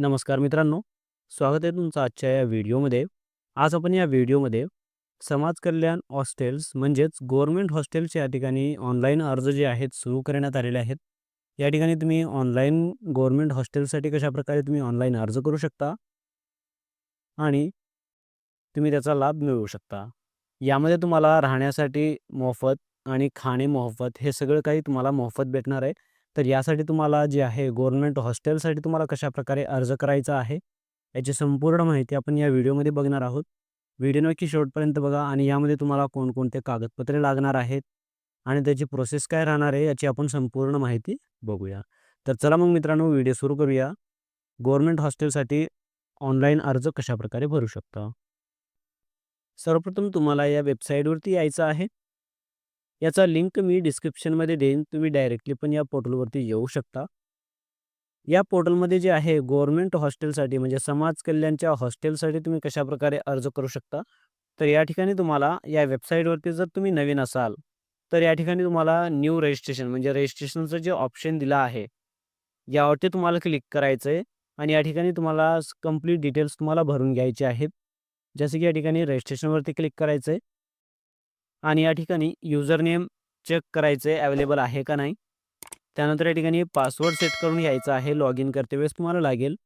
नमस्कार मित्रांनो, स्वागत आहे तुमचं आजच्या या व्हिडिओमध्ये. आज आपण या व्हिडिओमध्ये समाज कल्याण हॉस्टेल्स म्हणजेच गव्हर्मेंट हॉस्टेल्स या ठिकाणी ऑनलाईन अर्ज जे आहेत सुरू करण्यात आलेले आहेत. या ठिकाणी तुम्ही ऑनलाईन गव्हर्मेंट हॉस्टेलसाठी कशाप्रकारे तुम्ही ऑनलाईन अर्ज करू शकता आणि तुम्ही त्याचा लाभ मिळवू शकता. यामध्ये तुम्हाला राहण्यासाठी मोफत आणि खाणे मोफत हे सगळं काही तुम्हाला मोफत भेटणार आहे. तर यासाठी तुम्हाला जे आहे गव्हर्नमेंट हॉस्टेलसाठी तुम्हाला कशाप्रकारे अर्ज करायचा आहे, याची संपूर्ण माहिती आपण या व्हिडिओमध्ये बघणार आहोत. व्हिडिओ नक्की शेवटपर्यंत बघा आणि यामध्ये तुम्हाला कोणकोणते कागदपत्रे लागणार आहेत आणि त्याची प्रोसेस काय राहणार आहे, याची आपण संपूर्ण माहिती बघूया. तर चला मग मित्रांनो व्हिडिओ सुरू करूया. गव्हर्नमेंट हॉस्टेलसाठी ऑनलाईन अर्ज कशाप्रकारे भरू शकता. सर्वप्रथम तुम्हाला या वेबसाईटवरती यायचं आहे. याचा लिंक मी डिस्क्रिप्शनमध्ये देईन. तुम्ही डायरेक्टली पण या पोर्टलवरती येऊ शकता. या पोर्टलमध्ये जे आहे गव्हर्नमेंट हॉस्टेलसाठी म्हणजे समाज कल्याणच्या हॉस्टेलसाठी तुम्ही कशाप्रकारे अर्ज करू शकता. तर या ठिकाणी तुम्हाला या वेबसाईटवरती जर तुम्ही नवीन असाल, तर या ठिकाणी तुम्हाला न्यू रजिस्ट्रेशन म्हणजे रजिस्ट्रेशनचं जे ऑप्शन दिलं आहे, यावरती तुम्हाला क्लिक करायचं आहे आणि या ठिकाणी तुम्हाला कंप्लीट डिटेल्स तुम्हाला भरून घ्यायचे आहेत. जसं की या ठिकाणी रजिस्ट्रेशनवरती क्लिक करायचं आहे. आणि या ठिकाणी युजर नेम चेक करायचं आहे अवेलेबल आहे का नाही. त्यानंतर या ठिकाणी पासवर्ड सेट करून घ्यायचा आहे. लॉग इन करते वेळेस तुम्हाला लागेल.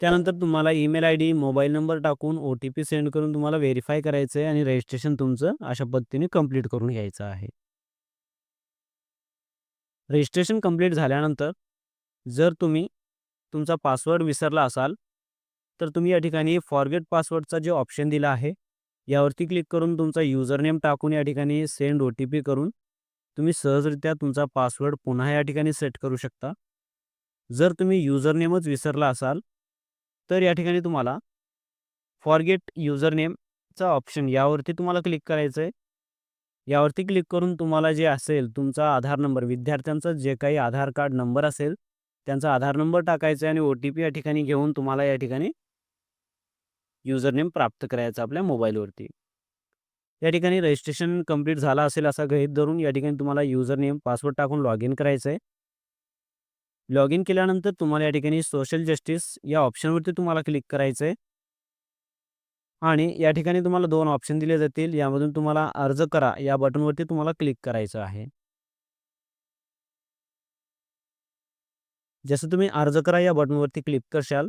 त्यानंतर तुम्हाला email I D mobile number टाकून ओ-टी-पी सेंड करून तुम्हाला व्हेरीफाय करायचं आहे आणि रजिस्ट्रेशन तुमचं अशा पद्धतीने कंप्लीट करून घ्यायचं आहे. रजिस्ट्रेशन कंप्लीट झाल्यानंतर जर तुम्ही तुमचा पासवर्ड विसरला असाल, तर तुम्ही या ठिकाणी फॉरगेट पासवर्डचा जे ऑप्शन दिला आहे, यावरती क्लिक करून तुमचा युजरनेम टाकून या ठिकाणी सेंड ओ-टी-पी करून तुम्ही सहजरित्या तुमचा पासवर्ड पुन्हा या ठिकाणी सेट करू शकता. जर तुम्ही युजरनेमच विसरला असाल, तर या ठिकाणी तुम्हाला फॉरगेट युजरनेमचा ऑप्शन यावरती तुम्हाला क्लिक करायचं आहे. यावरती क्लिक करून तुम्हाला जे असेल तुमचा आधार नंबर विद्यार्थ्यांचा जे काही आधार कार्ड नंबर असेल, त्यांचा आधार नंबर टाकायचा आहे आणि ओ-टी-पी या ठिकाणी घेऊन तुम्हाला या ठिकाणी युजर नेम प्राप्त करायचा आपल्या मोबाईलवरती. या ठिकाणी रजिस्ट्रेशन कंप्लीट झाला असेल असा गहित धरून या ठिकाणी तुम्हाला युजर नेम, पासवर्ड टाकून लॉग इन करायचं आहे. लॉग इन केल्यानंतर तुम्हाला या ठिकाणी सोशल जस्टिस या ऑप्शनवरती तुम्हाला क्लिक करायचं आहे. आणि या ठिकाणी तुम्हाला दोन ऑप्शन दिले जातील. यामधून तुम्हाला अर्ज करा या बटनवरती तुम्हाला क्लिक करायचं आहे. जसं तुम्ही अर्ज करा या बटनवरती क्लिक करशाल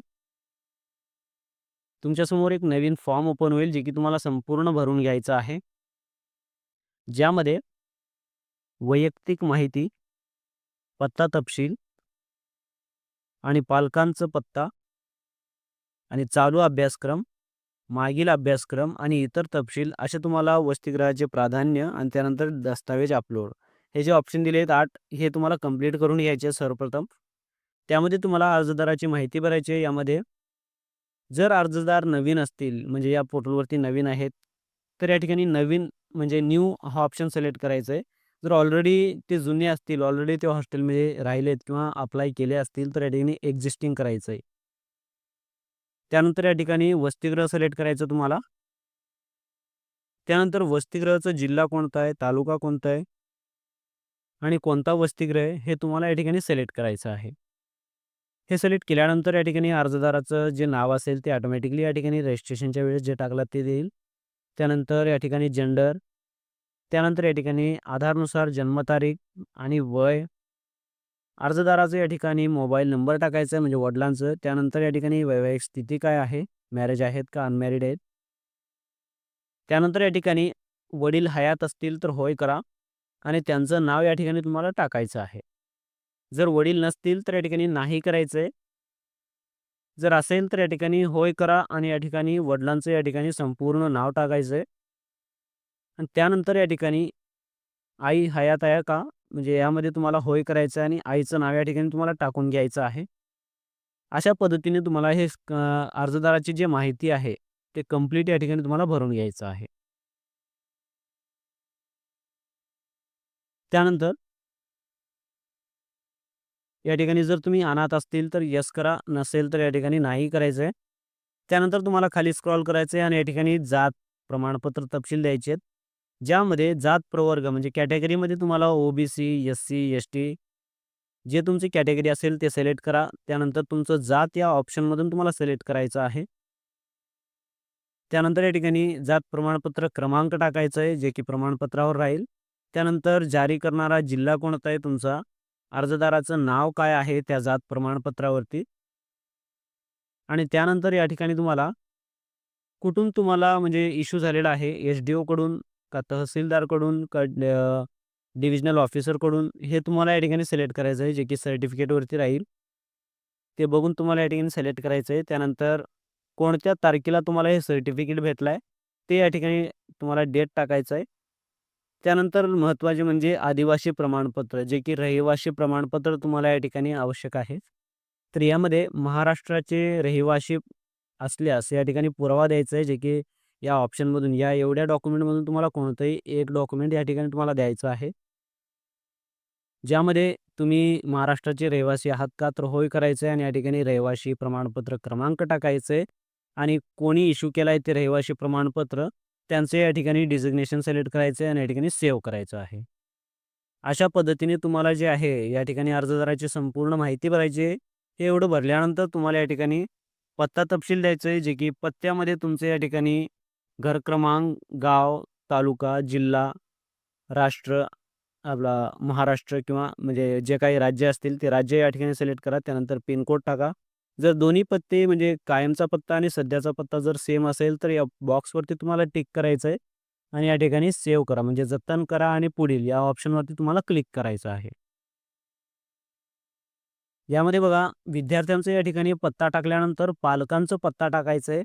तुमच्यासमोर एक नवीन फॉर्म ओपन होईल, जे की तुम्हाला संपूर्ण भरून घ्यायचं आहे. ज्यामध्ये वैयक्तिक माहिती, पत्ता तपशील आणि पालकांचं पत्ता आणि चालू अभ्यासक्रम, मागील अभ्यासक्रम आणि इतर तपशील असे तुम्हाला वसतिगृहाचे प्राधान्य आणि त्यानंतर दस्तावेज अपलोड हे जे ऑप्शन दिले आहेत आठ हे तुम्हाला कंप्लीट करून घ्यायचे सर्वप्रथम. त्यामध्ये तुम्हाला अर्जदाराची माहिती भरायची आहे यामध्ये. जर अर्जदार नवीन असतील म्हणजे या पोर्टलवरती नवीन आहेत, तर या ठिकाणी नवीन म्हणजे न्यू हा ऑप्शन सिलेक्ट करायचा आहे. जर ऑलरेडी ते जुने असतील, ऑलरेडी ते हॉस्टेलमध्ये राहिलेत किंवा अप्लाय केले असतील, तर या ठिकाणी एक्झिस्टिंग करायचं आहे. त्यानंतर या ठिकाणी वसतिगृह सिलेक्ट करायचं तुम्हाला. त्यानंतर वसतिगृहाचा जिल्हा कोणता आहे, तालुका कोणता आहे आणि कोणता वसतिगृह आहे, हे तुम्हाला या ठिकाणी सिलेक्ट करायचं आहे. हे सिलेक्ट केल्यानंतर या ठिकाणी अर्जदाराचं जे नाव असेल ते ऑटोमॅटिकली या ठिकाणी रजिस्ट्रेशनच्या वेळेस जे टाकलं ते देईल. त्यानंतर या ठिकाणी जेंडर, त्यानंतर या ठिकाणी आधारनुसार जन्मतारीख आणि वय. अर्जदाराचं या ठिकाणी मोबाईल नंबर टाकायचा आहे म्हणजे वडिलांचं. त्यानंतर या ठिकाणी वैवाहिक स्थिती काय आहे, मॅरेज आहेत का अनमॅरिड आहेत. त्यानंतर या ठिकाणी वडील हयात असतील तर होय करा आणि त्यांचं नाव या ठिकाणी तुम्हाला टाकायचं आहे. जर वडील नसतील तर या ठिकाणी नाही करायचं आहे. जर असेल तर या ठिकाणी होय करा आणि या ठिकाणी वडिलांचं या ठिकाणी संपूर्ण नाव टाकायचं आहे. आणि त्यानंतर या ठिकाणी आई हयात आहे का? म्हणजे यामध्ये तुम्हाला होय करायचं आहे आणि आईचं नाव या ठिकाणी तुम्हाला टाकून घ्यायचं आहे. अशा पद्धतीने तुम्हाला हे अर्जदाराची जी माहिती आहे, ते कंप्लीट या ठिकाणी तुम्हाला भरून घ्यायचं आहे. त्यानंतर या ठिकाणी जर तुम्ही अनाथ असतील तर यस करा, नसेल तर या ठिकाणी नाही करायचं आहे. त्यानंतर तुम्हाला खाली स्क्रॉल करायचं आहे आणि या ठिकाणी जात प्रमाणपत्र तपशील द्यायचे आहेत. ज्यामध्ये जात प्रवर्ग म्हणजे कॅटेगरीमध्ये तुम्हाला ओ-बी-सी, एस-सी, एस-टी जे तुमची कॅटेगरी असेल ते सिलेक्ट करा त्यानंतर तुमचं जात या ऑप्शनमधून तुम्हाला सिलेक्ट करायचं आहे त्यानंतर या ठिकाणी जात प्रमाणपत्र क्रमांक टाकायचं आहे जे की प्रमाणपत्रावर राहील त्यानंतर जारी करणारा जिल्हा कोणता आहे तुमचा अर्जदाराचं नाव काय आहे त्या जात प्रमाणपत्रावरती? आणि त्यानंतर या ठिकाणी तुम्हाला कुठून तुम्हाला म्हणजे इश्यू झालेला आहे? एस डी ओकडून का तहसीलदारकडून का डिव्हिजनल ऑफिसरकडून हे तुम्हाला या ठिकाणी सिलेक्ट करायचं आहे जे की सर्टिफिकेटवरती राहील. ते बघून तुम्हाला या ठिकाणी सिलेक्ट करायचं आहे. त्यानंतर कोणत्या तारखेला तुम्हाला हे सर्टिफिकेट भेटलं आहे ते या ठिकाणी तुम्हाला डेट टाकायचं आहे. त्यानंतर महत्त्वाचे म्हणजे आदिवासी प्रमाणपत्र जे की रहिवासी प्रमाणपत्र तुम्हाला या ठिकाणी आवश्यक आहे. तर यामध्ये महाराष्ट्राचे रहिवासी असल्यास या ठिकाणी पुरावा द्यायचा आहे जे की या ऑप्शनमधून या एवढ्या डॉक्युमेंटमधून तुम्हाला कोणतंही एक डॉक्युमेंट या ठिकाणी तुम्हाला द्यायचं आहे. ज्यामध्ये तुम्ही महाराष्ट्राचे रहिवासी आहात का तर होय करायचं आहे आणि या ठिकाणी रहिवासी प्रमाणपत्र क्रमांक टाकायचं आहे आणि कोणी इश्यू केला आहे ते रहिवासी प्रमाणपत्र त्यांचं या ठिकाणी डिझिग्नेशन सिलेक्ट करायचं आहे आणि या ठिकाणी सेव्ह करायचं आहे. अशा पद्धतीने तुम्हाला जे आहे या ठिकाणी अर्जदाराची संपूर्ण माहिती भरायची आहे. हे एवढं भरल्यानंतर तुम्हाला या ठिकाणी पत्ता तपशील द्यायचं आहे जे की पत्त्यामध्ये तुमचं या ठिकाणी घर क्रमांक गाव तालुका जिल्हा राष्ट्र आपला महाराष्ट्र किंवा म्हणजे जे काही राज्य असतील ते राज्य या ठिकाणी सिलेक्ट करा. त्यानंतर पिनकोड टाका. जर दोन्ही पत्ते म्हणजे कायमचा पत्ता आणि सध्याचा पत्ता जर सेम असेल तर या बॉक्सवरती तुम्हाला टिक करायचं आहे आणि या ठिकाणी सेव्ह करा. म्हणजे जतन करा आणि पुढील या ऑप्शनवरती तुम्हाला क्लिक करायचं आहे. यामध्ये बघा विद्यार्थ्यांचं या ठिकाणी पत्ता टाकल्यानंतर पालकांचं पत्ता टाकायचं आहे.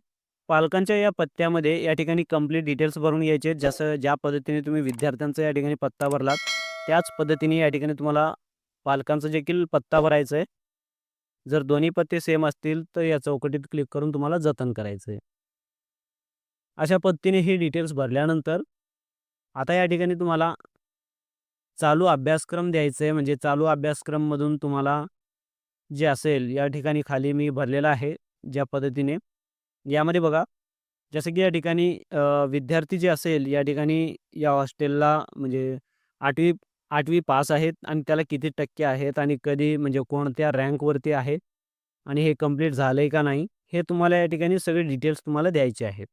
पालकांच्या या पत्त्यामध्ये या ठिकाणी कंप्लीट डिटेल्स भरून घ्यायचे जसं ज्या पद्धतीने तुम्ही विद्यार्थ्यांचा या ठिकाणी पत्ता भरलात त्याच पद्धतीने या ठिकाणी तुम्हाला पालकांचा देखील पत्ता भरायचा आहे. जर दोन्ही पत्ते सेम असतील तर या चौकटीत क्लिक करून तुम्हाला जतन करायचं आहे. अशा पद्धतीने ही डिटेल्स भरल्यानंतर आता या ठिकाणी तुम्हाला चालू अभ्यासक्रम द्यायचं आहे. म्हणजे चालू अभ्यासक्रममधून तुम्हाला जे असेल या ठिकाणी खाली मी भरलेला आहे ज्या पद्धतीने. यामध्ये बघा जसं की या ठिकाणी विद्यार्थी जे असेल या ठिकाणी या हॉस्टेलला म्हणजे आठवी आठवी पास आहेत आणि त्याला किती टक्के आहेत आणि कधी म्हणजे कोणत्या रँकवरती आहे आणि हे कंप्लीट झालं आहे का नाही हे तुम्हाला या ठिकाणी सगळे डिटेल्स तुम्हाला द्यायचे आहेत.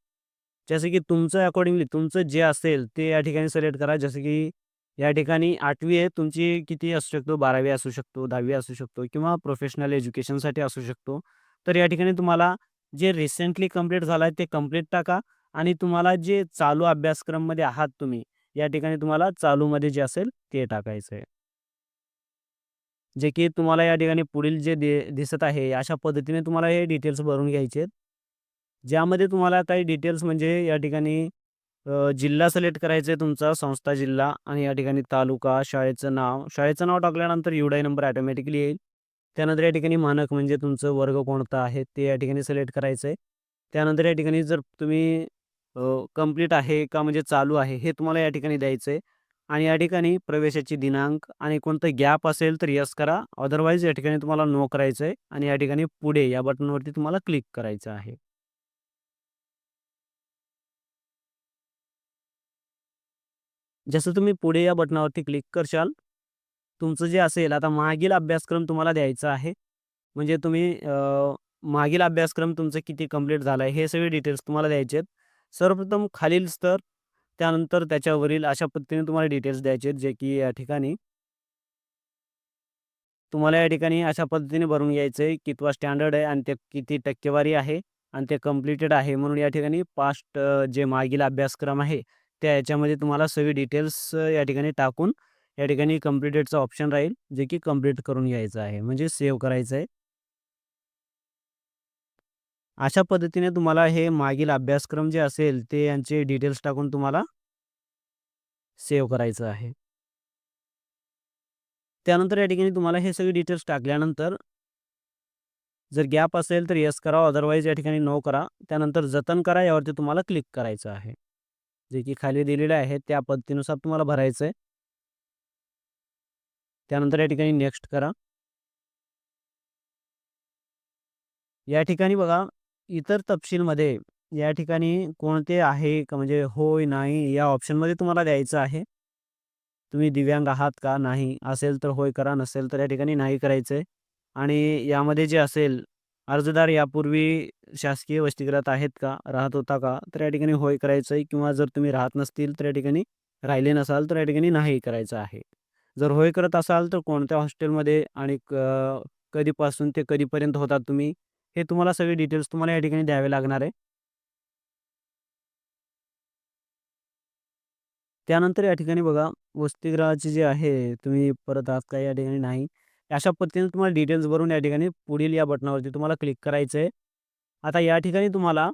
जसं की तुमचं अकॉर्डिंगली तुमचं जे असेल ते या ठिकाणी सिलेक्ट करा. जसं की या ठिकाणी आठवी आहे तुमची किती असू शकतो? बारावी असू शकतो दहावी असू शकतो किंवा प्रोफेशनल एज्युकेशनसाठी असू शकतो. तर या ठिकाणी तुम्हाला जे रिसेंटली कंप्लीट झालं आहे ते कंप्लीट टाका आणि तुम्हाला जे चालू अभ्यासक्रममध्ये आहात तुम्ही या ठिकाणी तुम्हाला चालूमध्ये जे असेल ते टाकायचं आहे जे की तुम्हाला या ठिकाणी पुढील जे दिसत आहे अशा पद्धतीने तुम्हाला हे डिटेल्स भरून घ्यायचे आहेत. ज्यामध्ये तुम्हाला काही डिटेल्स म्हणजे या ठिकाणी जिल्हा सिलेक्ट करायचा आहे तुमचा संस्था जिल्हा आणि या ठिकाणी तालुका शाळेचं नाव. शाळेचं नाव टाकल्यानंतर युडाय नंबर ऑटोमॅटिकली येईल. त्यानंतर या ठिकाणी मानक म्हणजे तुमचं वर्ग कोणता आहे ते या ठिकाणी सिलेक्ट करायचं आहे त्यानंतर या ठिकाणी जर तुम्ही कंप्लीट आहे का म्हणजे चालू आहे हे तुम्हाला या ठिकाणी द्यायचं आहे. आणि या ठिकाणी प्रवेशाची दिनांक आणि कोणतं गॅप असेल तर यस करा. अदरवाईज या ठिकाणी तुम्हाला नो करायचं आहे आणि या ठिकाणी पुढे या बटनवरती तुम्हाला क्लिक करायचं आहे. जसं तुम्ही पुढे या बटनावरती क्लिक करशाल तुमचं जे असेल आता मागील अभ्यासक्रम तुम्हाला द्यायचा आहे. म्हणजे तुम्ही मागील अभ्यासक्रम तुमचं किती कंप्लीट झाला आहे हे सगळे डिटेल्स तुम्हाला द्यायचे आहेत. सर्वप्रथम खालील स्तर त्यानंतर त्याच्यावरील अशा पद्धतीने तुम्हाला डिटेल्स द्यायचे आहेत जे की या ठिकाणी तुम्हाला या ठिकाणी अशा पद्धतीने भरून घ्यायचं आहे कितवा स्टँडर्ड आहे आणि ते किती टक्केवारी आहे आणि ते कम्प्लिटेड आहे म्हणून या ठिकाणी पास्ट जे मागील अभ्यासक्रम आहे त्या याच्यामध्ये तुम्हाला सगळी डिटेल्स या ठिकाणी टाकून या ठिकाणी कम्प्लिटेडचा ऑप्शन राहील जे की कंप्लीट करून घ्यायचं आहे. म्हणजे सेव्ह करायचं आहे अशा पद्धतीने तुम्हाला हे मागील अभ्यासक्रम जे असेल ते यांचे डिटेल्स टाकून तुम्हाला सेव्ह करायचं आहे. त्यानंतर या ठिकाणी तुम्हाला हे सगळे डिटेल्स टाकल्यानंतर जर गॅप असेल तर येस करा अदरवाईज या ठिकाणी नो करा. त्यानंतर जतन करा यावरती तुम्हाला क्लिक करायचं आहे. जे की खाली दिलेले आहे त्या पद्धतीनुसार तुम्हाला भरायचं आहे त्यानंतर या ठिकाणी नेक्स्ट करा. या ठिकाणी बघा इतर तपशीलमध्ये या ठिकाणी कोणते आहे का म्हणजे होय नाही या ऑप्शनमध्ये तुम्हाला द्यायचं आहे. तुम्ही दिव्यांग आहात का नाही असेल तर होय करा नसेल तर या ठिकाणी नाही करायचं आहे आणि यामध्ये जे असेल अर्जदार यापूर्वी शासकीय वसतिगृहात आहेत का राहत होता का तर या ठिकाणी होय करायचं आहे किंवा जर तुम्ही राहत नसतील तर या ठिकाणी राहिले नसाल तर या ठिकाणी नाही करायचं आहे. जर होय करत असाल तर कोणत्या हॉस्टेलमध्ये आणि कधीपासून ते कधीपर्यंत होतात तुम्ही? हे तुम्हाला सगळे डिटेल्स तुम्हाला या ठिकाणी द्यावे लागणार आहे. त्यानंतर या ठिकाणी बघा वसतिगृहाचे जे आहे तुम्ही परत आहात का या ठिकाणी नाही. अशा पद्धतीने तुम्हाला डिटेल्स भरून या ठिकाणी पुढील या बटनावरती तुम्हाला क्लिक करायचं आहे आता या ठिकाणी तुम्हाला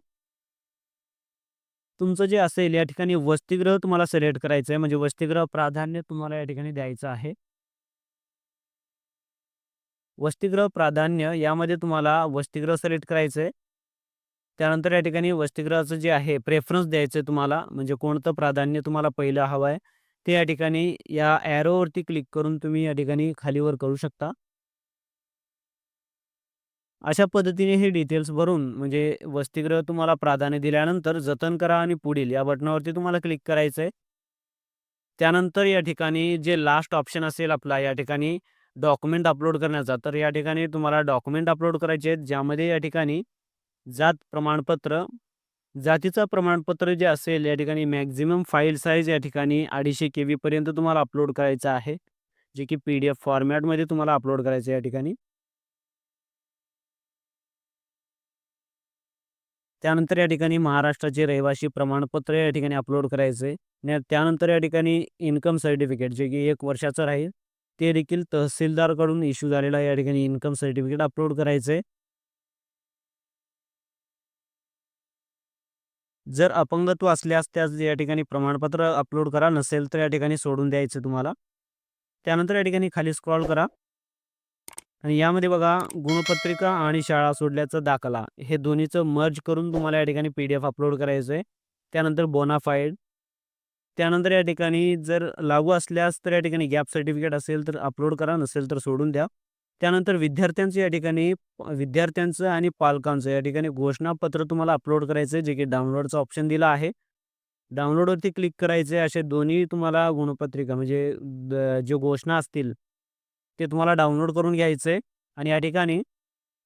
तुमचं जे असेल या ठिकाणी वसतिगृह तुम्हाला सिलेक्ट करायचं आहे म्हणजे वसतिगृह प्राधान्य तुम्हाला या ठिकाणी द्यायचं आहे. वसतिगृह प्राधान्य यामध्ये तुम्हाला वसतिगृह सिलेक्ट करायचं आहे त्यानंतर या ठिकाणी वसतिगृहाचं जे आहे प्रेफरन्स द्यायचं आहे तुम्हाला म्हणजे कोणतं प्राधान्य तुम्हाला पहिलं हवं आहे ते या ठिकाणी या ॲरोवरती क्लिक करून तुम्ही या ठिकाणी खालीवर करू शकता. अशा पद्धतीने हे डिटेल्स भरून म्हणजे वसतिगृह तुम्हाला प्राधान्य दिल्यानंतर जतन करा आणि पुढील या बटनावरती तुम्हाला क्लिक करायचं आहे त्यानंतर या ठिकाणी जे लास्ट ऑप्शन असेल आपला या ठिकाणी डॉक्युमेंट अपलोड करण्याचा. तर या ठिकाणी तुम्हाला डॉक्युमेंट अपलोड करायचे आहेत ज्यामध्ये या ठिकाणी जात प्रमाणपत्र जातीचं प्रमाणपत्र जे असेल या ठिकाणी मॅक्झिमम फाईल साईज या ठिकाणी अडीचशे के व्हीपर्यंत तुम्हाला अपलोड करायचं आहे. जे की पी डी एफ फॉर्मॅटमध्ये तुम्हाला अपलोड करायचं आहे या ठिकाणी. त्यानंतर या ठिकाणी महाराष्ट्राचे रहिवासी प्रमाणपत्र या ठिकाणी अपलोड करायचं आहे त्यानंतर या ठिकाणी इन्कम सर्टिफिकेट जे की एक वर्षाचं राहील. ते देखील तहसीलदारकडून इश्यू झालेला या ठिकाणी इन्कम सर्टिफिकेट अपलोड करायचं आहे जर अपंगत्व असल्यास त्याच या ठिकाणी प्रमाणपत्र अपलोड करा. नसेल तर या ठिकाणी सोडून द्यायचं तुम्हाला. त्यानंतर या ठिकाणी खाली स्क्रॉल करा. आणि यामध्ये बघा गुणपत्रिका आणि शाळा सोडल्याचा दाखला. हे दोन्हीचं मर्ज करून तुम्हाला या ठिकाणी पी डी एफ अपलोड करायचं आहे त्यानंतर बोनाफाईड त्यानंतर या ठिकाणी जर लागू असल्यास तर या ठिकाणी गॅप सर्टिफिकेट असेल तर अपलोड करा नसेल तर सोडून द्या. त्यानंतर विद्यार्थ्यांचं या ठिकाणी विद्यार्थ्यांचं आणि पालकांचं या ठिकाणी घोषणापत्र तुम्हाला अपलोड करायचं आहे जे की डाउनलोडचं ऑप्शन दिला आहे. डाउनलोडवरती क्लिक करायचे असे दोन्ही तुम्हाला गुणपत्रिका म्हणजे जे घोषणा असतील ते तुम्हाला डाउनलोड करून घ्यायचं आहे. आणि या ठिकाणी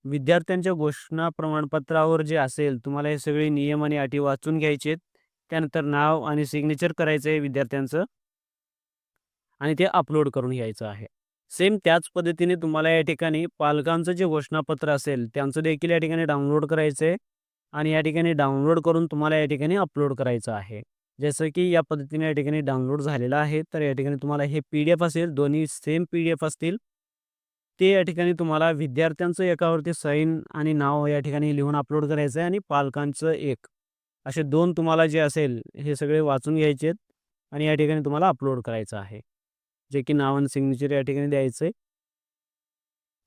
विद्यार्थ्यांच्या घोषणा प्रमाणपत्रावर जे असेल तुम्हाला हे सगळे नियम आणि अटी वाचून घ्यायचे आहेत. त्यानंतर नाव आणि सिग्नेचर करायचं आहे विद्यार्थ्यांचं. आणि ते अपलोड करून घ्यायचं आहे. सेम त्याच पद्धतीने तुम्हाला या ठिकाणी पालकांचं जे घोषणापत्र असेल त्यांचं देखील या ठिकाणी डाउनलोड करायचं आहे आणि या ठिकाणी डाउनलोड करून तुम्हाला या ठिकाणी अपलोड करायचं आहे. जसं की या पद्धतीने या ठिकाणी डाउनलोड झालेलं आहे तर या ठिकाणी तुम्हाला हे पी डी एफ असेल दोन्ही सेम पी डी एफ असतील. ते या ठिकाणी तुम्हाला विद्यार्थ्यांचं एकावरती सैन आणि नाव या ठिकाणी लिहून अपलोड करायचं आहे आणि पालकांचं एक. असे दोन तुम्हाला जे असेल हे सगळे वाचून घ्यायचे आहेत आणि या ठिकाणी तुम्हाला अपलोड करायचं आहे. जे की नाव आणि सिग्नेचर या ठिकाणी द्यायचं आहे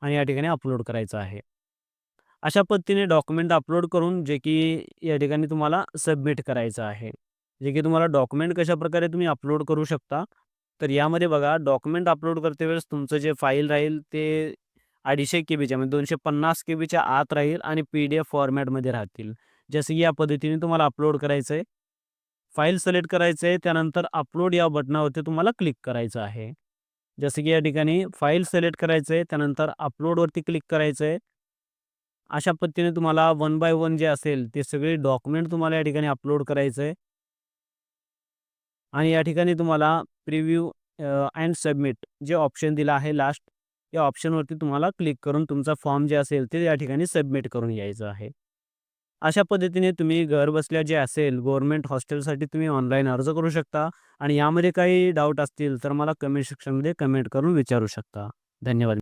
आणि या ठिकाणी अपलोड करायचं आहे. अशा पद्धतीने डॉक्युमेंट अपलोड करून जे की या ठिकाणी तुम्हाला सबमिट करायचं आहे. जे की तुम्हाला डॉक्युमेंट कशाप्रकारे तुम्ही अपलोड करू शकता तर यामध्ये बघा डॉक्युमेंट अपलोड करते वेळेस तुमचं जे फाईल राहील ते अडीचशे के बीच्या म्हणजे दोनशे पन्नास के बीच्या आत राहील आणि पी डी एफ फॉर्मॅटमध्ये राहतील. जसं की या पद्धतीने तुम्हाला अपलोड करायचं आहे फाईल सिलेक्ट करायचं आहे त्यानंतर अपलोड या बटनावरती तुम्हाला क्लिक करायचं आहे. जसं की या ठिकाणी फाईल सिलेक्ट करायचं आहे त्यानंतर अपलोडवरती क्लिक करायचं आहे अशा पद्धतीने तुम्हाला वन बाय वन जे असेल ते सगळे डॉक्युमेंट तुम्हाला या ठिकाणी अपलोड करायचं आहे आणि या ठिकाणी तुम्हाला प्रिव्ह्यू अँड सबमिट जे ऑप्शन दिलं आहे लास्ट या ऑप्शनवरती तुम्हाला क्लिक करून तुमचा फॉर्म जे असेल ते या ठिकाणी सबमिट करून यायचं आहे. अशा पद्धतीने तुम्ही घर बसल्या जे असेल गव्हर्नमेंट हॉस्टेलसाठी तुम्ही ऑनलाईन अर्ज करू शकता आणि यामध्ये काही डाऊट असतील तर मला कमेंट सेक्शनमध्ये कमेंट करून विचारू शकता. धन्यवाद.